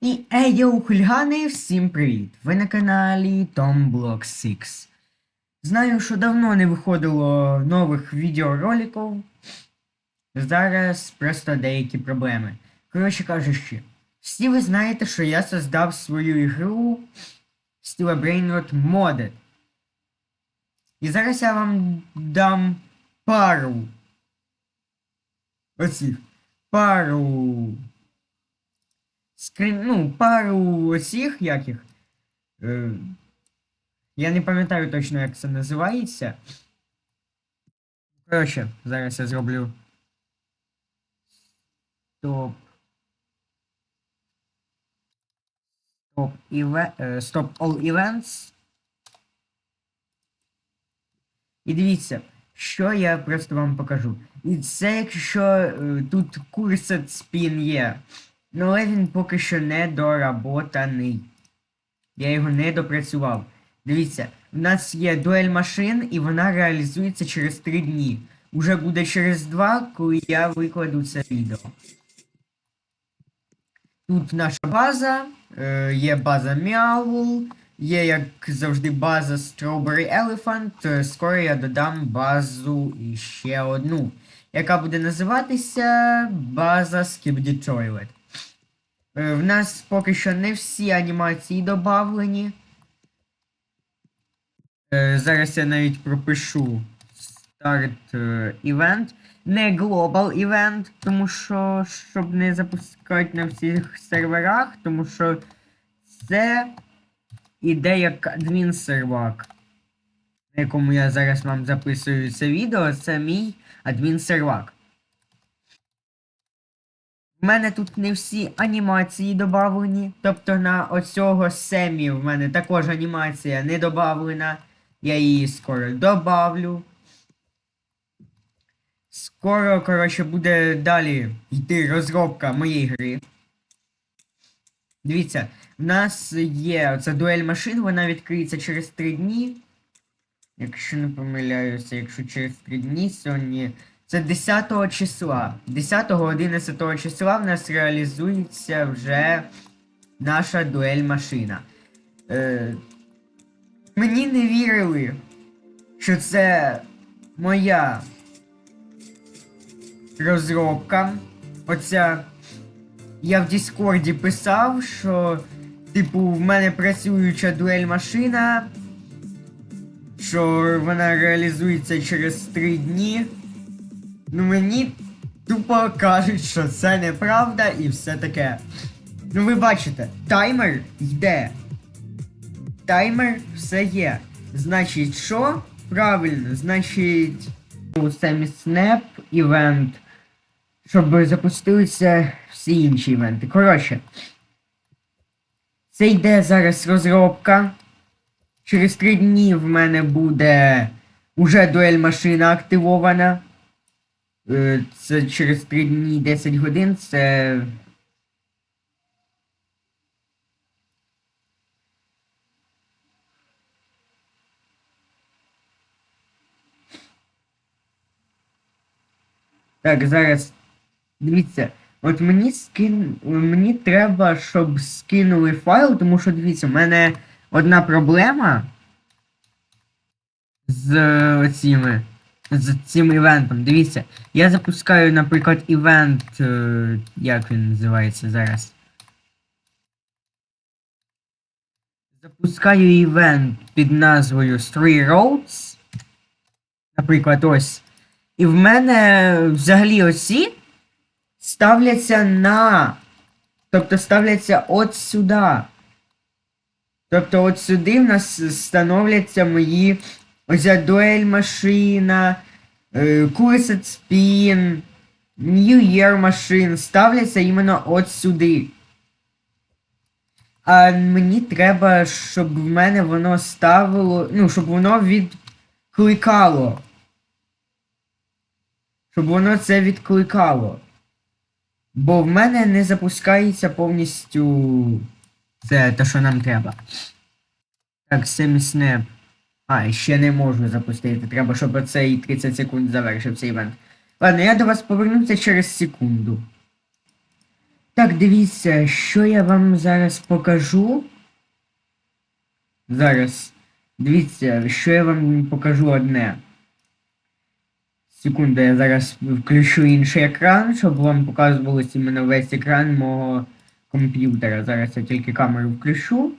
І ей, йоу, хулігани, всім привіт! Ви на каналі Tom Block 6. Знаю, що давно не виходило нових відеороликів. Зараз просто деякі проблеми. Коротше кажучи, всі ви знаєте, що я создав свою ігру Steel Brainrot Modded. І зараз я вам дам пару. Оцих. Пару скрин, ну, пару оцих яких. Е, я не пам'ятаю точно, як це називається. Коротше, зараз я зроблю. Стоп. Стоп іве... е, Стоп All Events. І дивіться, що я просто вам покажу. І це якщо е, тут курсет спін є. Але він поки що не доработаний. Я його не допрацював. Дивіться, в нас є дуель машин, і вона реалізується через 3 дні. Уже буде через 2, коли я викладу це відео. Тут наша база, е, є база Meowl, є, як завжди, база Strawberry Elephant. Е, Скоро я додам базу і ще одну, яка буде називатися база Skibidi Toilet. Е, В нас поки що не всі анімації додавлені. Е, Зараз я навіть пропишу старт е, івент. Не глобал івент, тому що щоб не запускати на всіх серверах, тому що це іде як адмін сервак, на якому я зараз вам записую це відео, це мій адмін сервак. В мене тут не всі анімації додавлені. Тобто на оцього Семі в мене також анімація не додавлена. Я її скоро добавлю. Скоро, коротше, буде далі йти розробка моєї гри. Дивіться, в нас є оця дуель машин, вона відкриється через 3 дні. Якщо не помиляюся, якщо через 3 дні сьогодні. Це 10 числа. 10-11 числа в нас реалізується вже наша дуель машина. Е, мені не вірили, що це моя розробка. Оця. Я в Діскорді писав, що, типу, в мене працююча дуель машина, що вона реалізується через 3 дні. Ну мені тупо кажуть, що це неправда і все таке. Ну ви бачите, таймер йде. Таймер все є. Значить, що? Правильно, значить. У Sammy Snap івент. Щоб запустилися всі інші івенти. Коротше. Це йде зараз розробка. Через 3 дні в мене буде уже дуель машина активована. Е, Це через 3 дні 10 годин. Це. Так, зараз. Дивіться. От мені скин. Мені треба, щоб скинули файл, тому що дивіться, в мене одна проблема з е, цими з цим івентом. Дивіться, я запускаю, наприклад, івент. е, Як він називається зараз? Запускаю івент під назвою Three Roads. Наприклад, ось. І в мене взагалі оці ставляться на. Тобто ставляться от сюди. Тобто от сюди в нас становляться мої Оця дуель машина, Cursed Spin, New Year машин ставляться іменно от сюди. А мені треба, щоб в мене воно ставило. Ну, щоб воно відкликало. Щоб воно це відкликало. Бо в мене не запускається повністю це те, що нам треба. Так, семіснеп. А, ще не можу запустити. Треба, щоб оцей 30 секунд завершився івент. Ладно, я до вас повернуся через секунду. Так, дивіться, що я вам зараз покажу. Зараз. Дивіться, що я вам покажу одне. Секунду, я зараз включу інший екран, щоб вам показувалось іменно весь екран мого комп'ютера. Зараз я тільки камеру включу,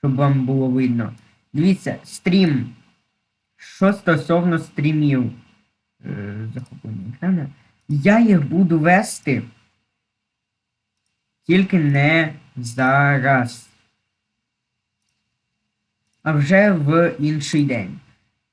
щоб вам було видно. Дивіться, стрім. Що стосовно стрімів е, захоплення екрана. Я їх буду вести. Тільки не зараз. А вже в інший день.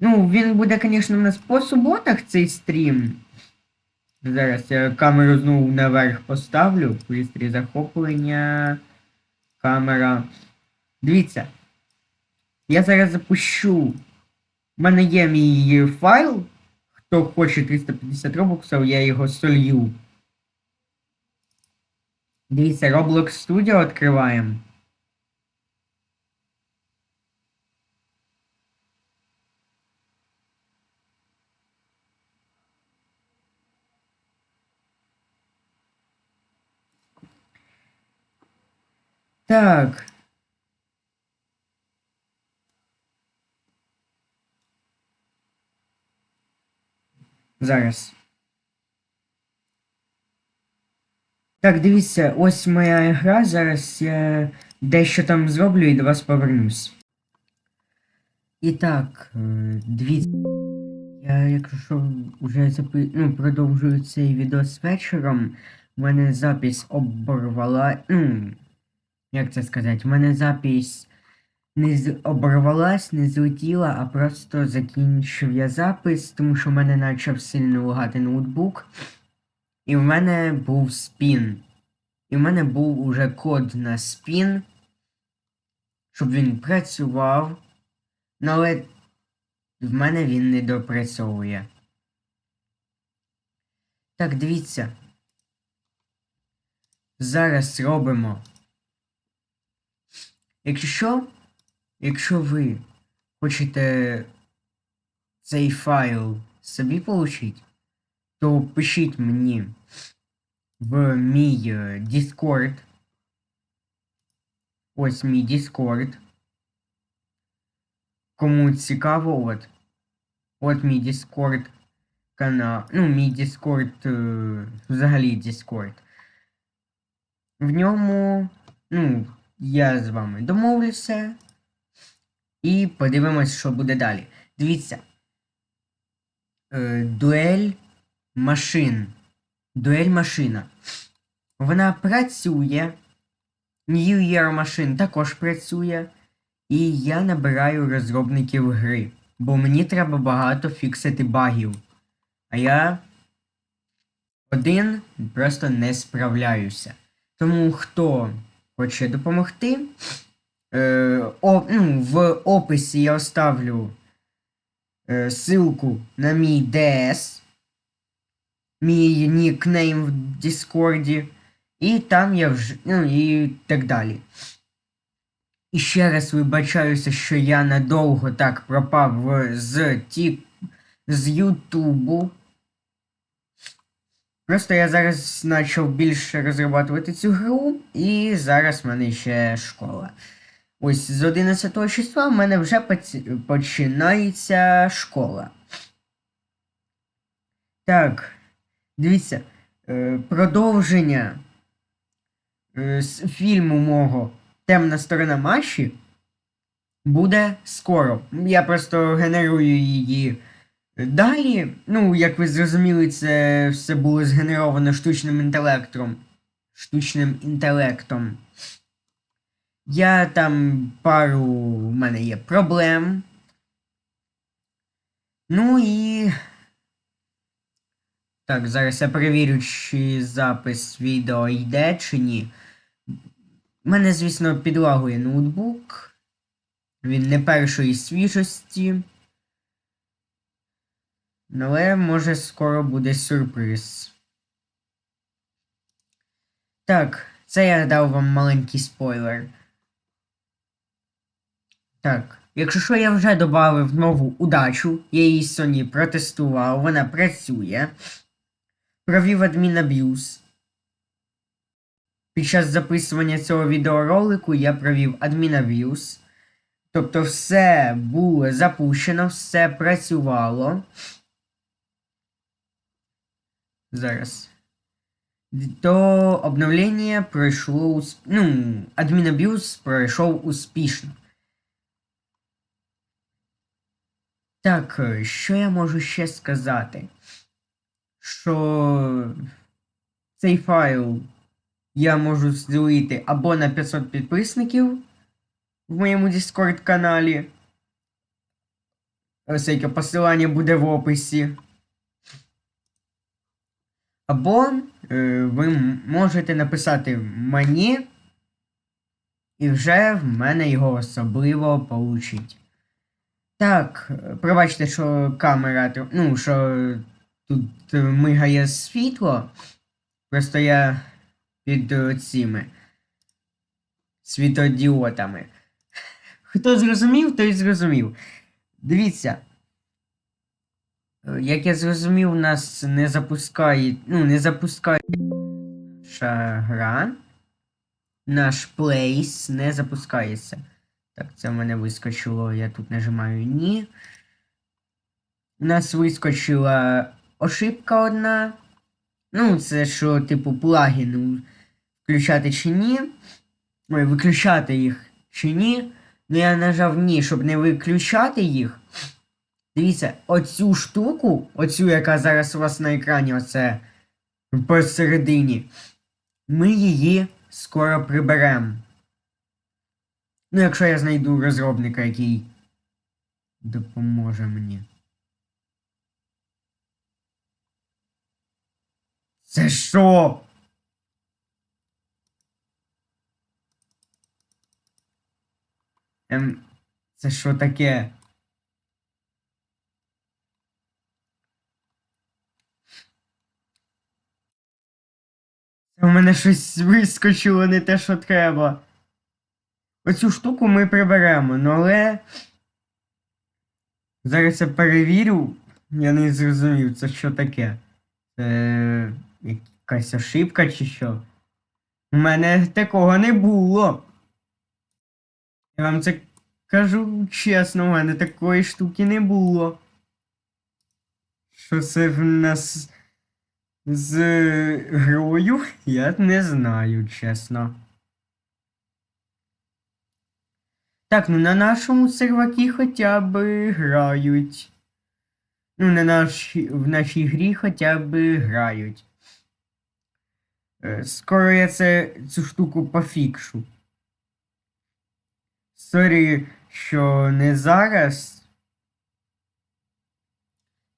Ну, він буде, звісно, у нас по суботах цей стрім. Зараз я камеру знову наверх поставлю. Пристрій захоплення. Камера. Дивіться. Я зараз запущу. У мене є мій файл. Хто хоче 350 робоксів, я його солью. Дивіться, Roblox Studio відкриваємо. Так. Зараз. Так, дивіться, ось моя гра. Зараз я дещо там зроблю і до вас повернусь. І так, е, дивіться. Я, якщо що, вже запи... ну, продовжую цей відос вечором. У мене запись оборвала. Ну, як це сказати? У мене запись не з... оборвалась, не злетіла, а просто закінчив я запис, тому що в мене почав сильно лагати ноутбук. І в мене був спін. І в мене був уже код на спін, щоб він працював. Але в мене він не допрацьовує. Так, дивіться. Зараз робимо. Якщо що, якщо ви хочете цей файл собі получить, то пишіть мені в мій е, Discord. Ось мій Discord. Кому цікаво, от. От мій Discord канал. Ну, мій Discord, е, взагалі Discord. В ньому, ну, я з вами домовлюся. І подивимось, що буде далі. Дивіться. Е, дуель машин. Дуель машина. Вона працює. New Year Machine також працює. І я набираю розробників гри. Бо мені треба багато фіксити багів. А я один просто не справляюся. Тому хто хоче допомогти, е, в описі я оставлю е, ссылку на мій DS, мій нікнейм в Діскорді, і там я вже. Ну і так далі. І ще раз вибачаюся, що я надовго так пропав з ті... з Ютубу. Просто я зараз почав більше розробляти цю гру, і зараз в мене ще школа. Ось з 11 числа в мене вже починається школа. Так, дивіться, е, продовження е, фільму мого Темна сторона Маші буде скоро. Я просто генерую її далі. Ну, як ви зрозуміли, це все було згенеровано штучним інтелектом. Штучним інтелектом. Я там пару в мене є проблем. Ну і. Так, зараз я перевірю, чи запис відео йде, чи ні. У мене, звісно, підлагує ноутбук. Він не першої свіжості. Але може скоро буде сюрприз. Так, це я дав вам маленький спойлер. Так, якщо що, я вже додав нову удачу, я її сьогодні протестував, вона працює. Провів адмінаб'юз. під час записування цього відеоролику я провів адмінаб'юз. Тобто все було запущено, все працювало. Зараз. То обновлення пройшло. Ну, адмінаб'юз пройшов успішно. Так, е, що я можу ще сказати? Що цей файл я можу зділити або на 500 підписників в моєму Discord каналі. Ось яке посилання буде в описі. Або е, ви можете написати мені, і вже в мене його особливо получить. Так, пробачте, що камера, ну, що тут е, мигає світло. Просто я під цими світодіотами. Хто зрозумів, той зрозумів. Дивіться. Е, Як я зрозумів, нас не запускає. Ну, не запускає наша гра. Наш плейс не запускається. Так, це в мене вискочило. Я тут нажимаю ні. У нас вискочила ошибка одна. Ну, це що, типу, плагін включати чи ні. Ой, виключати їх чи ні. Ну я нажав ні, щоб не виключати їх. Дивіться, оцю штуку, оцю, яка зараз у вас на екрані, оце посередині, ми її скоро приберемо. Ну, якщо я знайду розробника, який допоможе мені. Це що? Ем, це що таке? Це у мене щось вискочило не те, що треба. Оцю штуку ми приберемо, ну але. Зараз я перевірю. Я не зрозумів, це що таке. Це якась ошибка чи що? У мене такого не було. Я вам це кажу чесно, у мене такої штуки не було. Що це в нас з грою? Я не знаю, чесно. Так, ну на нашому сервакі хоча б грають. Ну, на нашій, в нашій грі хоча б грають. Е, Скоро я це, цю штуку пофікшу. Сорі, що не зараз.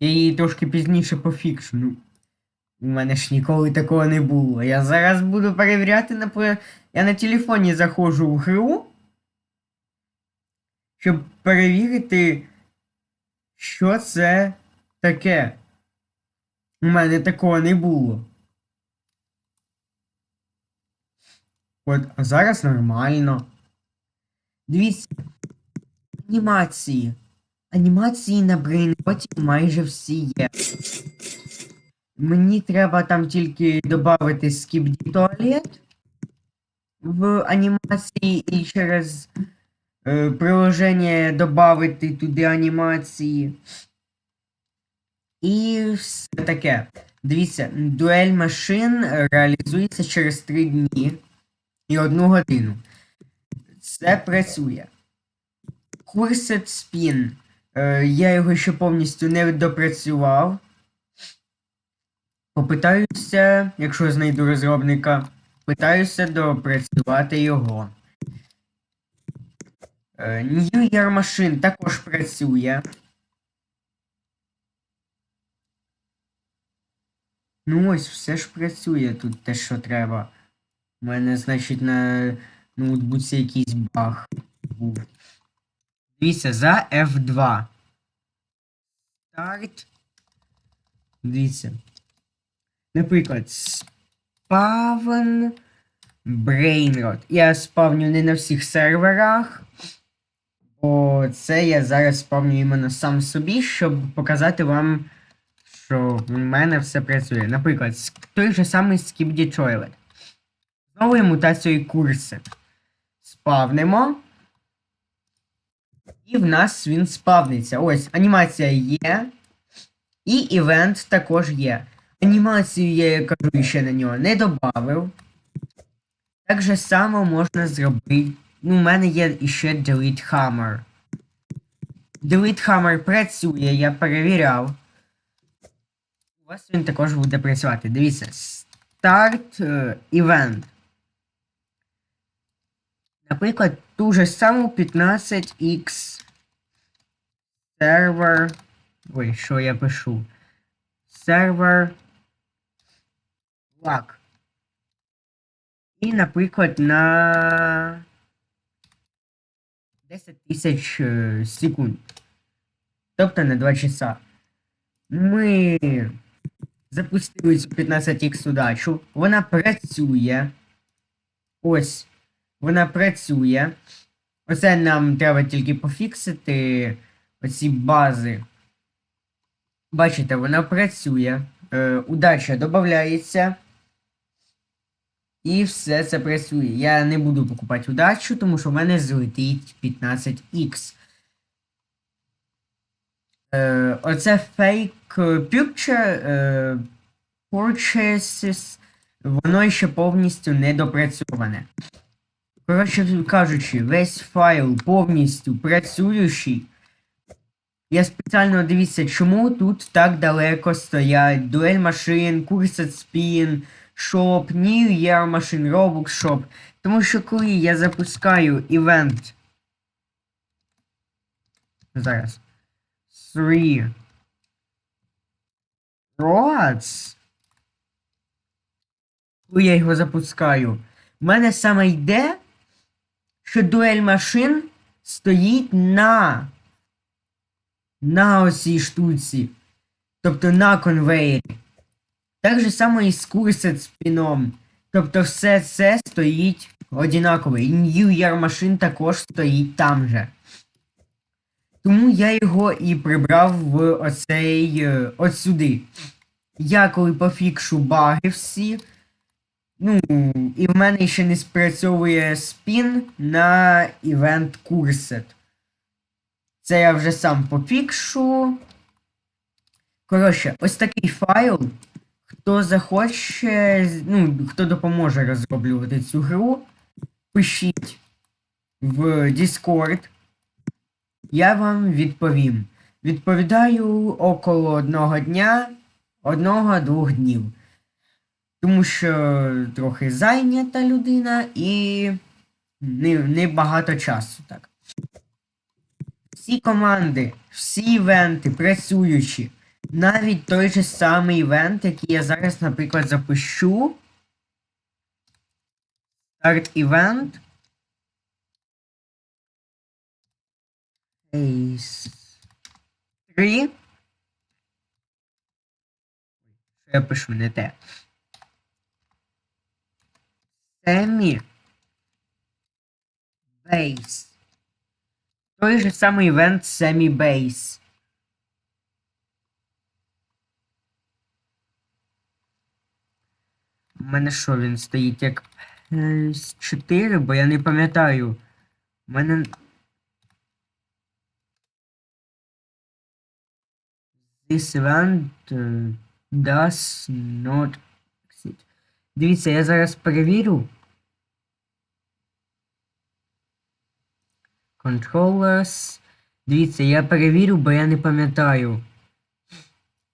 Я її трошки пізніше пофікшу. Ну, у мене ж ніколи такого не було. Я зараз буду перевіряти на Я на телефоні заходжу в гру, щоб перевірити, що це таке. У мене такого не було. От, а зараз нормально. Дивіться. Анімації. Анімації на брейнроті майже всі є. Мені треба там тільки додати скібді туалет в анімації і через приложення додати туди анімації. І все таке. Дивіться, дуель машин реалізується через 3 дні і 1 годину. Це працює. Cursed Spin. Е, я його ще повністю не допрацював. Попитаюся, якщо знайду розробника, питаюся допрацювати його. Е, Year Machine також працює. Ну ось, все ж працює тут те, що треба. У мене, значить, на ноутбуці якийсь баг був. Дивіться, за F2. Старт. Дивіться. Наприклад, спавн Brainrot. Я спавню не на всіх серверах. Бо це я зараз спавню іменно сам собі, щоб показати вам, що в мене все працює. Наприклад, той же самий Skibidi Toilet. з новою мутацією курси. Спавнимо. І в нас він спавниться. Ось, анімація є. І івент також є. Анімацію я, я кажу, ще на нього не додав. Так же само можна зробити. Ну, у мене є іще Delete Hammer. Delete Hammer працює, я перевіряв. У вас він також буде працювати. Дивіться, Start е, Event. Наприклад, ту же саму 15x сервер. Ой, що я пишу? Сервер. Лак. І, наприклад, на 10 тисяч е, секунд. Тобто на 2 часа. Ми запустили цю 15x удачу. Вона працює. Ось. Вона працює. Оце нам треба тільки пофіксити оці бази. Бачите, вона працює. Е, удача додається. І все це працює. Я не буду покупати удачу, тому що в мене злетить 15х. Е, оце fake picture е, purchases, воно ще повністю не допрацьоване. Коротше кажучи, весь файл повністю працюючий. Я спеціально дивіться, чому тут так далеко стоять дуель машин, Cursed Spin, Shop, New Year машин, Robux Shop. Тому що коли я запускаю івент. Зараз. Three. Roads. Коли я його запускаю. В мене саме йде, що дуель машин стоїть на на оцій штуці. Тобто на конвейері. Так же само і з спіном. Тобто все це стоїть однаково. І New Year машин також стоїть там же. Тому я його і прибрав в оцей е, от сюди. Я коли пофікшу баги всі. Ну, і в мене ще не спрацьовує спін на івент курсет. Це я вже сам пофікшу. Коротше, ось такий файл. Хто захоче, ну, хто допоможе розроблювати цю гру, пишіть в Discord. Я вам відповім. Відповідаю около одного дня, одного-двох днів. Тому що трохи зайнята людина і не, не багато часу так. Всі команди, всі івенти працюючі. Навіть той же самий івент, який я зараз, наприклад, запущу. Івент. Ace 3. Що я пишу не те. Семі. Бейс. Той же самий івент Семі Бейс. У мене що він стоїть як е, з 4, бо я не пам'ятаю. У мене. This event uh, does not exist. Дивіться, я зараз перевірю. Controllers. Дивіться, я перевірю, бо я не пам'ятаю.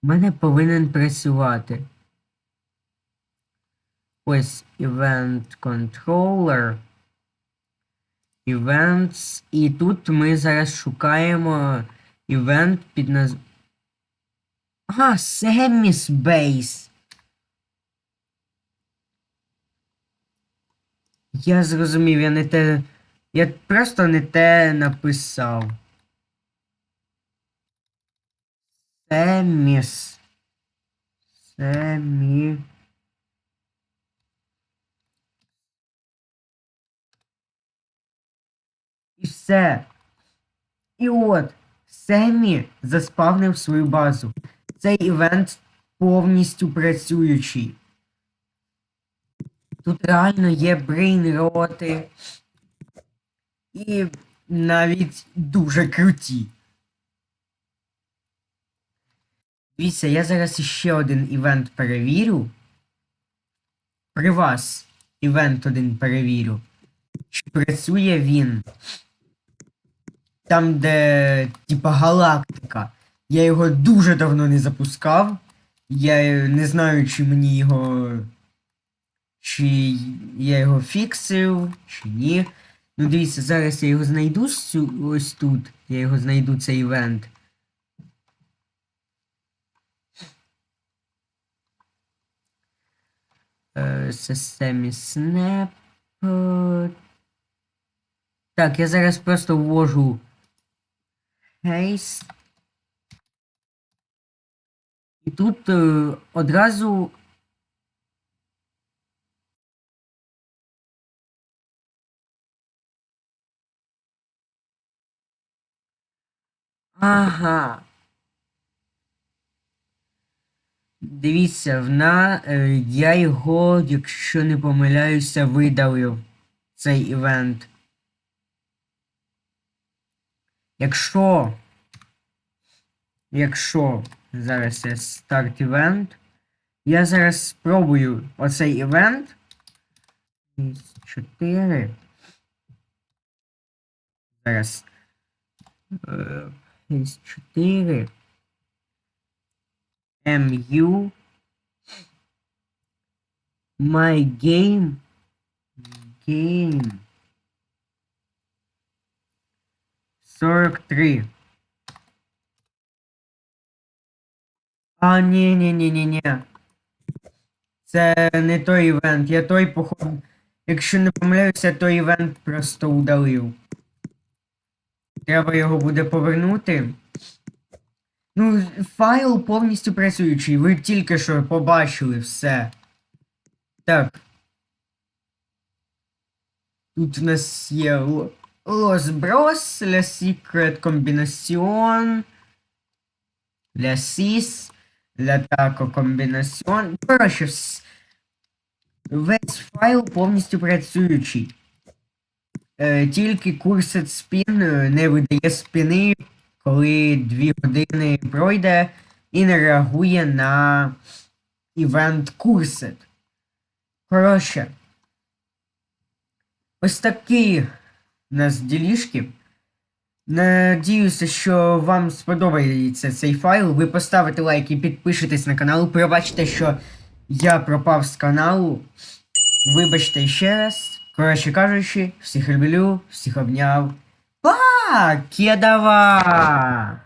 У мене повинен працювати. Ось Event Controller. Events. І тут ми зараз шукаємо івент під наз... А, Semispace. Я зрозумів, я не те. Я просто не те написав. Семіс. Семі. І все. І от, Семі заспавнив свою базу. Цей івент повністю працюючий. Тут реально є брейнроти. І навіть дуже круті. Дивіться, я зараз іще один івент перевірю. При вас івент один перевірю. Чи працює він? Там, де, типа, галактика. Я його дуже давно не запускав. Я не знаю, чи мені його. Чи я його фіксив, чи ні. Ну, дивіться, зараз я його знайду ось тут. Я його знайду цей івент. Е, Системі Snap. Так, я зараз просто ввожу Haste. І тут е, одразу. Ага. Дивіться, вна, е, я його, якщо не помиляюся, видалив цей івент. Якщо. Якщо зараз я старт івент. Я зараз спробую оцей івент. 4. Зараз. Е, 4. MU. My game. Game. 43. А, ні, ні, ні, ні, ні. Це не той івент. Я той, походу. Якщо не помиляюся, той івент просто удалив. Треба його буде повернути. Ну, файл повністю працюючий. Ви тільки що побачили все. Так. Тут у нас є Los Bros, La Secret Combination, La Sis, La Taco Combination. Коротше, весь файл повністю працюючий. Е, тільки курсет спін е, не видає спіни, коли 2 години пройде і не реагує на івент курсет. Коротше. Ось такі у нас ділішки. Надіюся, що вам сподобається цей файл. Ви поставите лайк і підпишетесь на канал. Пробачте, що я пропав з каналу. Вибачте ще раз. Коротше кажучи, всіх люблю, всіх обняв. Па! Кедава!